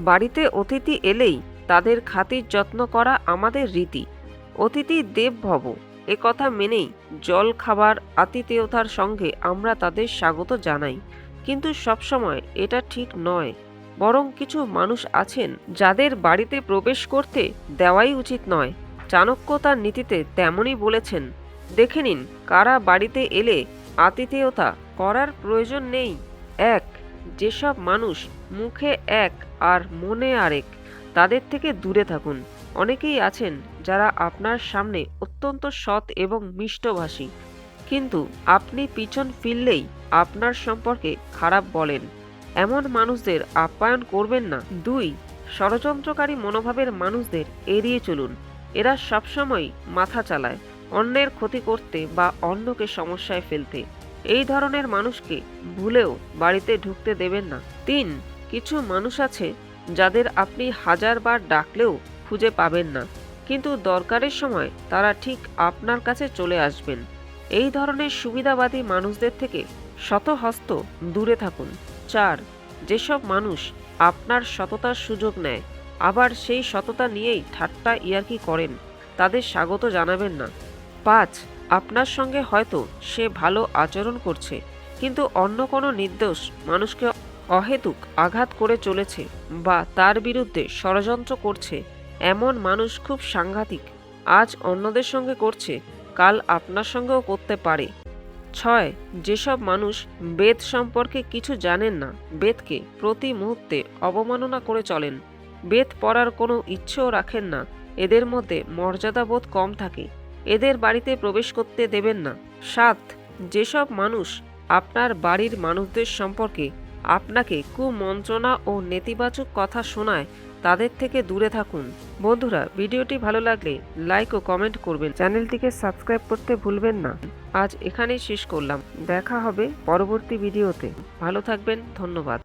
বাড়িতে অতিথি এলেই তাদের খাতির যত্ন করা আমাদের রীতি। অতিথি দেব ভব এ কথা মেনেই জল খাবার আতিথেয়তার সঙ্গে আমরা তাদের স্বাগত জানাই। কিন্তু সবসময় এটা ঠিক নয়, বরং কিছু মানুষ আছেন যাদের বাড়িতে প্রবেশ করতে দেওয়াই উচিত নয়। চাণক্য তার নীতিতে তেমনই বলেছেন, দেখে নিন, কারা বাড়িতে এলে আতিথেয়তা করার প্রয়োজন নেই। এক, যেসব মানুষ মুখে এক আর মনে আরেক। তাদের থেকে দূরে থাকুন। অনেকেই আছেন যারা আপনার সামনে অত্যন্ত সৎ এবং মিষ্টভাষী। কিন্তু আপনি পিছন ফিরলেই আপনার সম্পর্কে খারাপ বলেন। এমন মানুষদের আপ্যায়ন করবেন না। দুই, ষড়যন্ত্রকারী মনোভাবের মানুষদের এড়িয়ে চলুন। এরা সবসময় মাথা চালায় অন্যের ক্ষতি করতে বা অন্যকে সমস্যায় ফেলতে। এই ধরনের মানুষকে ভুলেও বাড়িতে ঢুকতে দেবেন না। তিন কিছু মানুষ আছে যাদের আপনি হাজারবার ডাকলেও খুঁজে পাবেন না। কিন্তু দরকারের সময় তারা ঠিক আপনার কাছে চলে আসবেন। এই ধরনের সুবিধাবাদী মানুষদের থেকে শতহস্ত দূরে থাকুন। চার, যেসব মানুষ আপনার সততার সুযোগ নেয়, আবার সেই সততা নিয়েই ঠাট্টা ইয়ার্কি করেন, তাদের স্বাগত জানাবেন না। পাঁচ, আপনার সঙ্গে হয়তো সে ভালো আচরণ করছে, কিন্তু অন্য কোনো নির্দোষ মানুষকে অহেতুক আঘাত করে চলেছে বা তার বিরুদ্ধে ষড়যন্ত্র করছে এমন মানুষ খুব সাংঘাতিক। আজ অন্যদের সঙ্গে করছে, কাল আপনার সঙ্গেও করতে পারে। ছয়, যেসব মানুষ বেদ সম্পর্কে কিছু জানেন না, বেদকে প্রতি মুহূর্তে অবমাননা করে চলেন। বেদ পড়ার কোনো ইচ্ছেও রাখেন না, এদের মধ্যে মর্যাদাবোধ কম থাকে, এদের বাড়িতে প্রবেশ করতে দেবেন না। সাত, যেসব মানুষ আপনার বাড়ির মানুষদের সম্পর্কে আপনাকে কুমন্ত্রণা ও নেতিবাচক কথা শোনায় তাদের থেকে দূরে থাকুন। বন্ধুরা, ভিডিওটি ভালো লাগলে লাইক ও কমেন্ট করবেন। চ্যানেলটিকে সাবস্ক্রাইব করতে ভুলবেন না। আজ এখানেই শেষ করলাম। দেখা হবে পরবর্তী ভিডিওতে। ভালো থাকবেন, ধন্যবাদ।